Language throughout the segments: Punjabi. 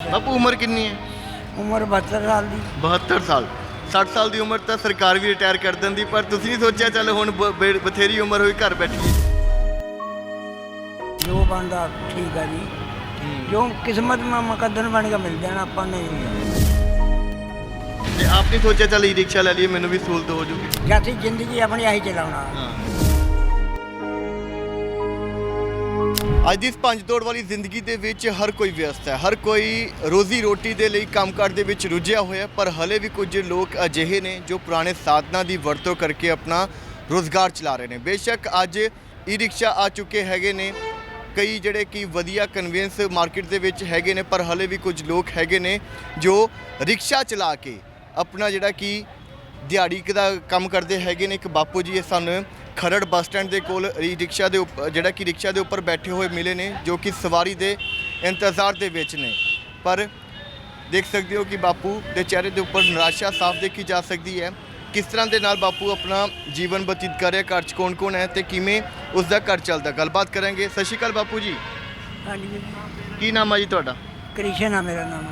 ਬਾਪੂ ਉਮਰ ਕਿੰਨੀ ਹੈ? ਉਮਰ 72 ਸਾਲ ਦੀ। 72 ਸਾਲ। 60 ਸਾਲ ਦੀ ਉਮਰ ਤਾਂ ਸਰਕਾਰ ਵੀ ਰਿਟਾਇਰ ਕਰ ਦਿੰਦੀ ਪਰ ਤੁਸੀਂ ਨਹੀਂ ਸੋਚਿਆ ਚੱਲ ਹੁਣ ਬ- ਬੇ- ਬਥੇਰੀ ਉਮਰ ਹੋਈ ਘਰ ਬੈਠੀਏ ਜੋ ਬਣਦਾ ਠੀਕ ਆ ਜੀ। ਜੋ ਕਿਸਮਤ ਮਾ ਮੁਕੱਦਰ ਬਣ ਕੇ ਮਿਲ ਜਾਣਾ ਆਪਾਂ ਨਹੀਂ। ਤੇ ਆਪ ਨਹੀਂ ਸੋਚਿਆ ਚੱਲ ਈ ਰਿਕਸ਼ਾ ਲੈ ਲਈਏ ਮੈਨੂੰ ਵੀ ਸਹੂਲਤ ਹੋ ਜੂਗੀ। ਜਾਤੀ ਜ਼ਿੰਦਗੀ ਆਪਣੀ ਆਹੀ ਚਲਾਉਣਾ। ਅੱਜ ਦੀ ਇਸ ਪੰਜ ਦੌੜ ਵਾਲੀ ਜ਼ਿੰਦਗੀ ਦੇ ਵਿੱਚ ਹਰ ਕੋਈ ਵਿਅਸਤ ਹੈ। ਹਰ ਕੋਈ ਰੋਜ਼ੀ ਰੋਟੀ ਦੇ ਲਈ ਕੰਮਕਾਰ ਦੇ ਵਿੱਚ ਰੁੱਝਿਆ ਹੋਇਆ ਪਰ ਹਲੇ ਵੀ ਕੁਝ ਲੋਕ ਅਜਿਹੇ ਨੇ ਜੋ ਪੁਰਾਣੇ ਸਾਧਨਾਂ ਦੀ ਵਰਤੋਂ ਕਰਕੇ ਆਪਣਾ ਰੋਜ਼ਗਾਰ ਚਲਾ ਰਹੇ ਨੇ। ਬੇਸ਼ੱਕ ਅੱਜ ਈ ਰਿਕਸ਼ਾ ਆ ਚੁੱਕੇ ਹੈਗੇ ਨੇ। ਕਈ ਜਿਹੜੇ ਕਿ ਵਧੀਆ ਕਨਵੈਂਸ ਮਾਰਕੀਟ ਦੇ ਵਿੱਚ ਹੈਗੇ ਨੇ, ਪਰ ਹਲੇ ਵੀ ਕੁਝ ਲੋਕ ਹੈਗੇ ਨੇ ਜੋ ਰਿਕਸ਼ਾ ਚਲਾ ਕੇ ਆਪਣਾ ਜਿਹੜਾ ਕਿ ਦਿਹਾੜੀ ਦਾ ਕੰਮ ਕਰਦੇ ਹੈਗੇ ਨੇ। ਇੱਕ ਬਾਪੂ ਜੀ ਇਹ ਸਾਨੂੰ ਖਰੜ ਬੱਸ ਸਟੈਂਡ ਦੇ ਕੋਲ ਈ ਰਿਕਸ਼ਾ ਦੇ ਉੱਪਰ ਜਿਹੜਾ ਕਿ ਰਿਕਸ਼ਾ ਦੇ ਉੱਪਰ ਬੈਠੇ ਹੋਏ ਮਿਲੇ ਨੇ ਜੋ ਕਿ ਸਵਾਰੀ ਦੇ ਇੰਤਜ਼ਾਰ ਦੇ ਵਿੱਚ ਨੇ। ਪਰ ਦੇਖ ਸਕਦੇ ਹੋ ਕਿ ਬਾਪੂ ਦੇ ਚਿਹਰੇ ਦੇ ਉੱਪਰ ਨਿਰਾਸ਼ਾ ਸਾਫ਼ ਦੇਖੀ ਜਾ ਸਕਦੀ ਹੈ। ਕਿਸ ਤਰ੍ਹਾਂ ਦੇ ਨਾਲ ਬਾਪੂ ਆਪਣਾ ਜੀਵਨ ਬਤੀਤ ਕਰ ਰਿਹਾ ਘਰ 'ਚ ਕੌਣ-ਕੌਣ ਹੈ ਤੇ ਕਿਵੇਂ ਉਸ ਦਾ ਘਰ ਚੱਲਦਾ? ਗੱਲਬਾਤ ਕਰਾਂਗੇ। ਸਤਿ ਸ਼੍ਰੀ ਅਕਾਲ ਬਾਪੂ ਜੀ। ਹਾਂਜੀ। ਕੀ ਨਾਮ ਹੈ ਜੀ ਤੁਹਾਡਾ? ਕ੍ਰਿਸ਼ਨ ਆ ਮੇਰਾ ਨਾਮ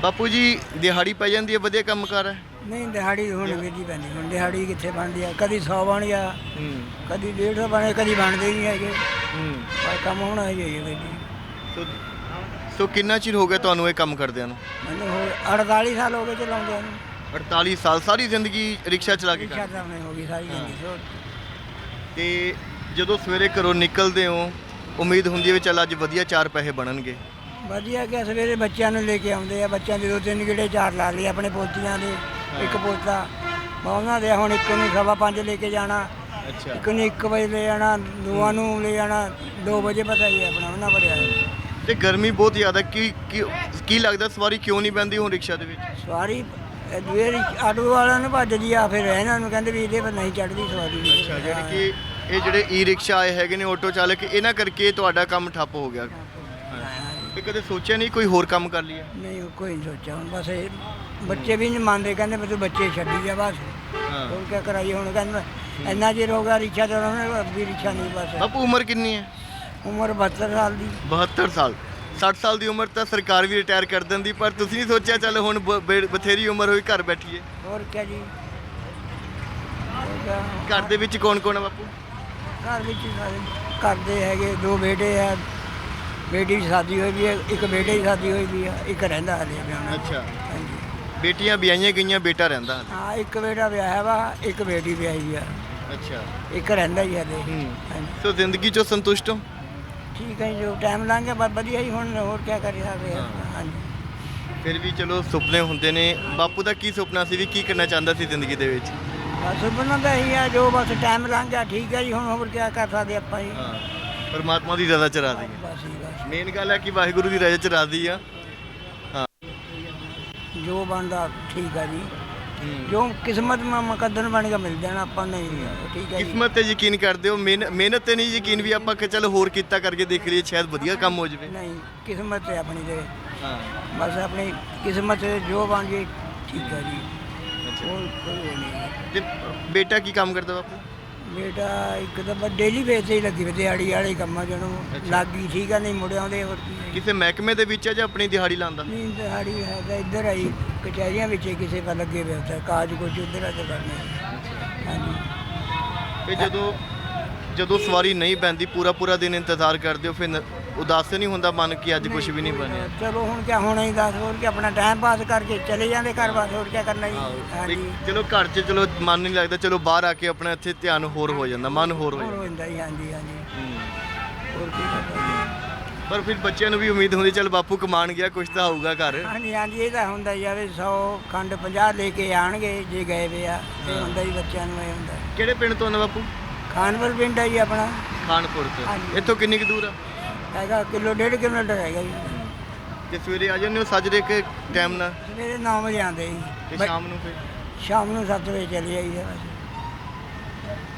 ਬਾਪੂ ਜੀ ਦਿਹਾੜੀ ਪੈ ਜਾਂਦੀ ਹੈ ਵਧੀਆ ਕੰਮ ਕਰ ਹੈ? ਨਹੀਂ ਦਿਹਾੜੀ ਹੁਣ ਵੀਦੀ ਪੈਂਦੀ ਹੁਣ ਦਿਹਾੜੀ ਕਿੱਥੇ ਬਣਦੀ ਆ? ਕਦੀ 100 ਬਣ ਗਿਆ ਹੂੰ। ਕਦੀ 150 ਬਣੇ ਕਦੀ ਬਣਦੇ ਨਹੀਂ ਹੈਗੇ। ਹੂੰ। ਪਰ ਕੰਮ ਹੋਣਾ ਹੀ ਹੈ ਵੀਦੀ ਸੋ ਸੋ ਕਿੰਨਾ ਚਿਰ ਹੋ ਗਿਆ ਤੁਹਾਨੂੰ ਇਹ ਕੰਮ ਕਰਦਿਆਂ ਨੂੰ? ਮੈਨੂੰ ਹੋ 48 ਸਾਲ ਹੋ ਗਏ ਚਲਾਉਂਦੇ ਨੂੰ। 48 ਸਾਲ ਸਾਰੀ ਜ਼ਿੰਦਗੀ ਰਿਕਸ਼ਾ ਚਲਾ ਕੇ ਰਿਕਸ਼ਾ ਨਹੀਂ ਹੋ ਗਈ ਸਾਰੀ ਜ਼ਿੰਦਗੀ ਤੋਂ ਤੇ ਜਦੋਂ ਸਵੇਰੇ ਘਰੋਂ ਨਿਕਲਦੇ ਹੋ ਉਮੀਦ ਹੁੰਦੀ ਹੈ ਵੀ ਚੱਲ ਅੱਜ ਵਧੀਆ ਚਾਰ ਪੈਸੇ ਬਣਨਗੇ। ਵਧੀਆ ਕਿ ਸਵੇਰੇ ਬੱਚਿਆਂ ਨੂੰ ਲੈ ਕੇ ਆਉਂਦੇ ਆ ਬੱਚਿਆਂ ਦੇ ਦੋ ਤਿੰਨ ਗੇੜੇ ਚਾਰ ਲਾ ਲਏ ਆਪਣੇ ਪੋਤੀਆਂ ਦੇ। ਇੱਕ ਪੋਤਾ ਮੈਂ ਉਹਨਾਂ ਦੇ ਹੁਣ ਇੱਕ ਨੂੰ ਸਵਾ ਪੰਜ ਲੈ ਕੇ ਜਾਣਾ। ਅੱਛਾ। ਇੱਕ ਨੂੰ 1 ਵਜੇ ਲੈ ਜਾਣਾ ਦੋਵਾਂ ਨੂੰ ਲੈ ਜਾਣਾ 2 ਵਜੇ ਪਤਾ ਹੀ ਹੈ ਆਪਣਾ ਉਹਨਾਂ ਭਰਿਆ ਤੇ ਗਰਮੀ ਬਹੁਤ ਜ਼ਿਆਦਾ ਕੀ ਕੀ- ਕੀ ਲੱਗਦਾ ਸਵਾਰੀ ਕਿਉਂ ਨਹੀਂ ਪੈਂਦੀ ਹੁਣ ਰਿਕਸ਼ਾ ਦੇ ਵਿੱਚ? ਸਵਾਰੀ ਦੂਏ ਆਟੋ ਵਾਲਿਆਂ ਨੂੰ ਭੱਜਦੀ ਆ ਫਿਰ ਇਹਨਾਂ ਨੂੰ ਕਹਿੰਦੇ ਵੀ ਇਹਦੇ ਪਰ ਨਹੀਂ ਚੜਦੀ ਸਵਾਰੀ। ਵੀ ਅੱਛਾ ਜਿਹੜੀ ਕਿ ਇਹ ਜਿਹੜੇ ਈ ਰਿਕਸ਼ਾ ਆਏ ਹੈਗੇ ਨੇ ਆਟੋ ਚਾਲਕ ਇਹਨਾਂ ਕਰਕੇ ਤੁਹਾਡਾ ਕੰਮ ਠੱਪ ਹੋ ਗਿਆ। ਤੇ ਕਦੇ ਸੋਚਿਆ ਨਹੀਂ ਕੋਈ ਹੋਰ ਕੰਮ ਕਰ ਲਈਏ? ਨਹੀਂ ਕੋਈ ਨਹੀਂ ਸੋਚਿਆ। ਹੁਣ ਬਸ ਇਹ ਬੱਚੇ ਵੀ ਨਹੀਂ ਮੰਨਦੇ ਕਹਿੰਦੇ ਮੈਂ ਤੂੰ ਬੱਚੇ ਛੱਡੀ ਜਾ ਬਸ। ਹਾਂ। ਹੋਰ ਕੀ ਕਰਾਈਏ ਹੁਣ ਕਹਿੰਦੇ ਇੰਨਾ ਹੋ ਗਿਆ ਰਿਕਸ਼ਾ ਚਲਾਉਣਾ ਵੀ ਰਿਕਸ਼ਾ ਨਹੀਂ ਬਸ। ਬਾਪੂ ਉਮਰ ਕਿੰਨੀ ਹੈ? ਉਮਰ 72 ਸਾਲ ਦੀ। 72 ਸਾਲ। 60 ਸਾਲ ਦੀ ਉਮਰ ਤਾਂ ਸਰਕਾਰ ਵੀ ਰਿਟਾਇਰ ਕਰ ਦਿੰਦੀ ਪਰ ਤੁਸੀਂ ਨਹੀਂ ਸੋਚਿਆ ਚੱਲ ਹੁਣ ਬ- ਬੇ- ਬਥੇਰੀ ਉਮਰ ਹੋਈ ਘਰ ਬੈਠੀਏ? ਹੋਰ ਕੀ ਜੀ? ਹੋਰ ਕਿਆ? ਘਰ ਦੇ ਵਿੱਚ ਕੌਣ ਕੌਣ ਹੈ ਬਾਪੂ? ਘਰ ਵਿੱਚ ਸਾਰੇ ਕਰਦੇ ਹੈਗੇ ਦੋ ਬੇਟੇ ਆ ਬੇਟੀ ਦੀ ਸ਼ਾਦੀ ਹੋਈ ਵੀ ਹੈ ਇੱਕ ਬੇਟੇ ਦੀ ਸ਼ਾਦੀ ਹੋਈ ਵੀ ਹੈ ਇੱਕ ਰਹਿੰਦਾ ਹਲੇ ਵਿਆਹਣਾ ਅੱਛਾ। ਹਾਂਜੀ। ਬੇਟੀਆਂ ਵਿਆਹੀਆਂ ਗਈਆਂ ਬੇਟਾ ਰਹਿੰਦਾ ਹਾਲੇ। ਹਾਂ ਇੱਕ ਬੇਟਾ ਵਿਆਹਿਆ ਵਾ ਇੱਕ ਬੇਟੀ ਵਿਆਹੀ ਆ। ਅੱਛਾ। ਇੱਕ ਰਹਿੰਦਾ ਹੀ ਹਲੇ। ਹੂੰ। ਹਾਂਜੀ। ਸੋ ਜ਼ਿੰਦਗੀ ਚੋਂ ਸੰਤੁਸ਼ਟ ਹੋ? ਠੀਕ ਹੈ ਜੀ, ਜੋ ਟਾਈਮ ਲੰਘ ਗਿਆ ਬਸ ਵਧੀਆ ਹੀ ਹੁਣ ਹੋਰ ਕੀ ਕਰ ਸਕਦੇ ਆ। ਹਾਂਜੀ। ਫਿਰ ਵੀ ਚਲੋ ਸੁਪਨੇ ਹੁੰਦੇ ਨੇ। ਬਾਪੂ ਦਾ ਕੀ ਸੁਪਨਾ ਸੀ ਵੀ ਕੀ ਕਰਨਾ ਚਾਹੁੰਦਾ ਸੀ ਜ਼ਿੰਦਗੀ ਦੇ ਵਿੱਚ? ਬਸ ਸੁਪਨਾ ਤਾਂ ਇਹੀ ਆ ਜੋ ਬਸ ਟਾਈਮ ਲੰਘ ਗਿਆ ਠੀਕ ਹੈ ਜੀ ਹੁਣ ਹੋਰ ਕੀ ਕਰ ਸਕਦੇ ਆਪਾਂ ਜੀ। ਹਾਂ। ਪਰਮਾਤਮਾ ਦੀ ਰਜ਼ਾ ਚ ਰਾਜ਼ੀ ਹੈ ਬਸ ਜੀ ਬਸ ਮੇਨ ਗੱਲ ਹੈ ਕਿ ਵਾਹਿਗੁਰੂ ਦੀ ਰਜ਼ਾ ਚ ਰਾਜ਼ੀ ਆ। ਜੋ ਬਣਦਾ ਠੀਕ ਹੈ ਜੀ। ਹੂੰ। ਜੋ ਕਿਸਮਤ ਮਾ ਮੁਕੱਦਰ ਬਣ ਕੇ ਮਿਲ ਜਾਣਾ ਆਪਾਂ ਨਹੀਂ ਠੀਕ ਹੈ ਜੀ। ਕਿਸਮਤ ਤੇ ਯਕੀਨ ਕਰਦੇ ਹੋ ਮਿਹਨ- ਮਿਹਨਤ ਤੇ ਨਹੀਂ ਯਕੀਨ ਵੀ ਆਪਾਂ ਕਿ ਚਲ ਹੋਰ ਕੀਤਾ ਕਰਕੇ ਦੇਖ ਲਈਏ ਸ਼ਾਇਦ ਵਧੀਆ ਕੰਮ ਹੋ ਜਾਵੇ। ਨਹੀਂ ਕਿਸਮਤ ਹੈ ਆਪਣੀ ਤੇ। ਹਾਂ। ਬਸ ਆਪਣੀ ਕਿਸਮਤ ਜੋ ਬਣ ਜੇ ਠੀਕ ਹੈ ਜੀ। ਅੱਛਾ। ਹੋਰ ਕੋਈ ਉਹ ਨਹੀਂ। ਹੈ। ਤੇ ਬੇਟਾ ਕੀ ਕੰਮ ਕਰਦਾ ਬਾਪੂ? ਬੇਟਾ ਇੱਕ ਤਾਂ ਬਸ ਡੇਲੀ ਬੇਸ ਤੇ ਹੀ ਲੱਗੀ ਵੀ ਦਿਹਾੜੀ ਵਾਲੇ ਕੰਮਾਂ ਅੱਛਾ। ਲੱਗੀ ਠੀਕ ਹੈ ਨਹੀਂ ਮੁੜਿਆ ਆਉਂਦੇ ਹੋਰ ਕੀ ਹੈ। ਕਿਸੇ ਮਹਿਕਮੇ ਦੇ ਵਿੱਚ ਹੈ ਜਾਂ ਆਪਣੀ ਦਿਹਾੜੀ ਲਾਉਂਦਾ? ਨਹੀਂ ਦਿਹਾੜੀ ਹੈ ਤਾਂ ਇੱਧਰ ਆਈ ਕਚਹਿਰੀਆਂ ਵਿੱਚ ਹੀ ਕਿਸੇ ਪਾ ਲੱਗੇ ਹੋਏ ਉੱਥੇ ਕਾਜ ਕੁਝ ਉੱਧਰ ਆ ਤੇ ਕਰਨੇ ਹਾਂਜੀ। ਤੇ ਜਦੋਂ ਜਦੋਂ ਸਵਾਰੀ ਨਹੀਂ ਪੈਂਦੀ ਪੂਰਾ ਪੂਰਾ ਦਿਨ ਇੰਤਜ਼ਾਰ ਕਰਦੇ ਹੋ ਫਿਰ ਨ- ਉਦਾਸ ਤਾਂ ਨਹੀਂ ਹੁੰਦਾ ਮਨ ਕਿ ਅੱਜ ਕੁਝ ਵੀ ਨਹੀਂ ਬਣਿਆ। ਚਲੋ ਹੁਣ ਕੀ ਹੋਣਾ ਹੀ ਦੱਸ ਹੋਰ ਕੀ ਆਪਣਾ ਟਾਈਮ ਪਾਸ ਕਰਕੇ ਚਲੇ ਜਾਂਦੇ ਘਰ ਬਾਸ ਹੋਰ ਕੀ ਕਰਨਾ ਜੀ? ਵੀ ਹਾਂਜੀ। ਚਲੋ ਘਰ 'ਚ ਚਲੋ ਮਨ ਨਹੀਂ ਲੱਗਦਾ ਚਲੋ ਬਾਹਰ ਆ ਕੇ ਆਪਣਾ ਇੱਥੇ ਧਿਆਨ ਹੋਰ ਹੋ ਜਾਂਦਾ ਮਨ ਹੋਰ ਹੋ ਹੋਰ ਜਾਂਦਾ। ਹੋ ਜਾਂਦਾ ਜੀ ਹਾਂਜੀ ਹਾਂਜੀ। ਹੂੰ। ਹੋਰ ਕੀ ਕਰਨਾ ਪਰ ਫਿਰ ਬੱਚਿਆਂ ਨੂੰ ਵੀ ਉਮੀਦ ਹੁੰਦੀ ਚਲ ਬਾਪੂ ਕਮਾਣ ਗਿਆ ਕੁਝ ਤਾਂ ਆਊਗਾ ਘਰ। ਹਾਂਜੀ ਹਾਂਜੀ ਇਹ ਤਾਂ ਹੁੰਦਾ ਹੀ ਆ ਵੀ 100 ਖੰਡ 50 ਲੈ ਕੇ ਆਣਗੇ ਜੇ ਗਏ ਵੇ ਆ ਇਹ ਹੁੰਦਾ ਹੀ ਬੱਚਿਆਂ ਨੂੰ ਇਹ ਹੁੰਦਾ। ਕਿਹੜੇ ਪਿੰਡ ਤੋਂ ਆਉਂਦਾ ਬਾਪੂ? ਖਾਨਪੁਰ ਪਿੰਡ ਹੈ ਜੀ ਆਪਣਾ। ਖਾਨਪੁਰ ਤੋਂ। ਹਾਂਜੀ। ਇੱਥੋਂ ਕਿੰਨੀ ਕੁ ਦੂਰ ਆ? ਹੈਗਾ ਕਿਲੋ ਡੇਢ ਕਿਲੋਮੀਟਰ ਹੈਗਾ ਜੀ। ਤੇ ਸਵੇਰੇ ਆ ਜਾਂਦੇ ਹੋ ਸੱਜਰੇ ਕੇ ਟਾਈਮ ਨਾਲ? ਸਵੇਰੇ 9 ਵਜੇ ਆਉਂਦੇ ਜੀ। ਤੇ ਸ਼ਾਮ ਨੂੰ ਫਿਰ? ਸ਼ਾਮ ਨੂੰ 7 ਵਜੇ ਚਲੇ ਜਾਈਦਾ ਬਸ।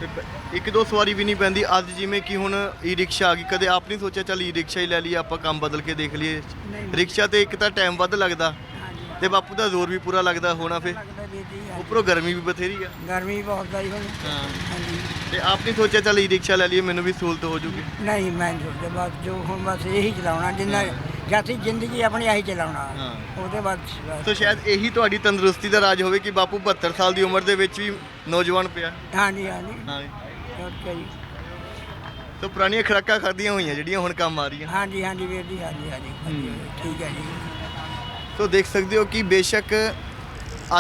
ਤੇ ਪ- ਇੱਕ ਦੋ ਸਵਾਰੀ ਵੀ ਨਹੀਂ ਪੈਂਦੀ। ਅੱਜ ਜਿਵੇਂ ਕਿ ਹੁਣ ਈ ਰਿਕਸ਼ਾ ਆ ਗਈ। ਕਦੇ ਆਪ ਨਹੀਂ ਸੋਚਿਆ ਚੱਲ ਈ ਰਿਕਸ਼ਾ ਹੀ ਲੈ ਲਈਏ ਆਪਾਂ ਕੰਮ ਬਦਲ ਕੇ ਦੇਖ ਲਈਏ। ਨਹੀਂ। ਰਿਕਸ਼ਾ ਤੇ ਇੱਕ ਤਾਂ ਟਾਈਮ ਵੱਧ ਲੱਗਦਾ। ਤੇ ਬਾਪੂ ਦਾ ਜ਼ੋਰ ਵੀ ਪੂਰਾ ਲੱਗਦਾ ਹੋਣਾ ਫਿਰ? ਲੱਗਦਾ ਵੀਰ ਜੀ ਹਾਂਜੀ। ਉੱਪਰੋਂ ਗਰਮੀ ਵੀ ਬਥੇਰੀ ਆ। ਗਰਮੀ ਬਹੁਤ ਆਈ ਹੁਣ। ਹਾਂ। ਹਾਂਜੀ। ਤੇ ਆਪ ਨਹੀਂ ਸੋਚਿਆ ਚੱਲ ਈ ਰਿਕਸ਼ਾ ਲੈ ਲਈਏ ਮੈਨੂੰ ਵੀ ਸਹੂਲਤ ਹੋ ਜੂਗੀ? ਨਹੀਂ ਮੈਂ ਸੋਚਦਾ ਬਸ ਜੋ ਹੁਣ ਬਸ ਇਹੀ ਚਲਾਉਣਾ ਜਿੰਨਾ ਜਾਤੀ ਜ਼ਿੰਦਗੀ ਆਪਣੀ ਆਹੀ ਚਲਾਉਣਾ। ਹਾਂ। ਉਹਦੇ ਬਾਅਦ ਬਸ। ਸੋ ਸ਼ਾਇਦ ਇਹੀ ਤੁਹਾਡੀ ਤੰਦਰੁਸਤੀ ਦਾ ਰਾਜ ਹੋਵੇ ਕਿ ਬਾਪੂ 72 ਸਾਲ ਦੀ ਉਮਰ ਦੇ ਵਿੱਚ ਵੀ ਨੌਜਵਾਨ ਪਿਆ। ਹਾਂਜੀ ਹਾਂਜੀ। ਹਾਂ ਹੋਰ ਜੀ। ਸੋ ਪੁਰਾਣੀਆਂ ਖੁਰਾਕਾਂ ਖਾਧੀਆਂ ਹੋਈਆਂ ਜਿਹੜੀਆਂ ਹੁਣ ਕੰਮ ਆ ਰਹੀਆਂ। ਹਾਂਜੀ ਹਾਂਜੀ ਵੀਰ ਜੀ ਹਾਂਜੀ ਹਾਂਜੀ। ਹਾਂਜੀ, ਠੀਕ ਹੈ ਜੀ। ਸੋ ਦੇਖ ਸਕਦੇ ਹੋ ਕਿ ਬੇਸ਼ੱਕ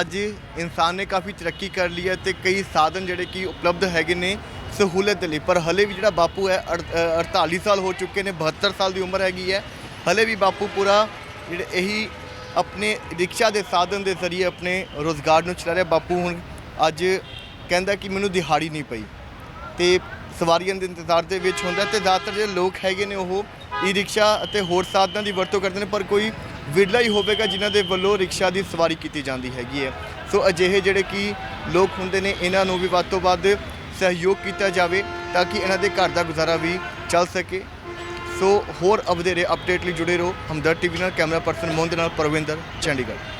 ਅੱਜ ਇਨਸਾਨ ਨੇ ਕਾਫੀ ਤਰੱਕੀ ਕਰ ਲਈ ਹੈ ਤੇ ਕਈ ਸਾਧਨ ਜਿਹੜੇ ਕਿ ਉਪਲਬਧ ਹੈਗੇ ਨੇ ਸਹੂਲਤ ਦੇ ਲਈ। ਪਰ ਹਲੇ ਵੀ ਜਿਹੜਾ ਬਾਪੂ ਹੈ, ਅੜ- 48 ਸਾਲ ਹੋ ਚੁੱਕੇ ਨੇ 72 ਸਾਲ ਦੀ ਉਮਰ ਹੈਗੀ ਹੈ। ਹਲੇ ਵੀ ਬਾਪੂ ਪੂਰਾ ਜਿਹੜੇ ਇਹੀ ਆਪਣੇ ਰਿਕਸ਼ਾ ਦੇ ਸਾਧਨ ਦੇ ਜ਼ਰੀਏ ਆਪਣੇ ਰੋਜ਼ਗਾਰ ਨੂੰ ਚਲਾ ਰਿਹਾ। ਬਾਪੂ ਹੁਣ ਅੱਜ ਕਹਿੰਦਾ ਕਿ ਮੈਨੂੰ ਦਿਹਾੜੀ ਨਹੀਂ ਪਈ ਤੇ ਸਵਾਰੀਆਂ ਦੇ ਇੰਤਜ਼ਾਰ ਦੇ ਵਿੱਚ ਹੁੰਦਾ ਤੇ ਜ਼ਿਆਦਾਤਰ ਜਿਹੜੇ ਲੋਕ ਹੈਗੇ ਨੇ ਉਹ ਈ ਰਿਕਸ਼ਾ ਅਤੇ ਹੋਰ ਸਾਧਨਾਂ ਦੀ ਵਰਤੋਂ ਕਰਦੇ ਨੇ। ਪਰ ਕੋਈ ਵਿਰਲਾ ਹੀ ਹੋਵੇਗਾ ਜਿਨ੍ਹਾਂ ਦੇ ਵੱਲੋਂ ਰਿਕਸ਼ਾ ਦੀ ਸਵਾਰੀ ਕੀਤੀ ਜਾਂਦੀ ਹੈਗੀ ਹੈ। ਸੋ ਅਜਿਹੇ ਜਿਹੜੇ ਕਿ ਲੋਕ ਹੁੰਦੇ ਨੇ, ਇਹਨਾਂ ਨੂੰ ਵੀ ਵੱਧ ਤੋਂ ਵੱਧ ਸਹਿਯੋਗ ਕੀਤਾ ਜਾਵੇ ਤਾਂ ਕਿ ਇਹਨਾਂ ਦੇ ਘਰ ਦਾ ਗੁਜ਼ਾਰਾ ਵੀ ਚੱਲ ਸਕੇ। ਸੋ ਹੋਰ ਵਧੇਰੇ ਅਪਡੇਟ ਲਈ ਜੁੜੇ ਰਹੋ। ਹਮਦਰ ਟੀਵੀ ਨਾਲ ਕੈਮਰਾ ਪਰਸਨ ਮੋਹਨ ਦੇ ਨਾਲ ਪਰਵਿੰਦਰ ਚੰਡੀਗੜ੍ਹ।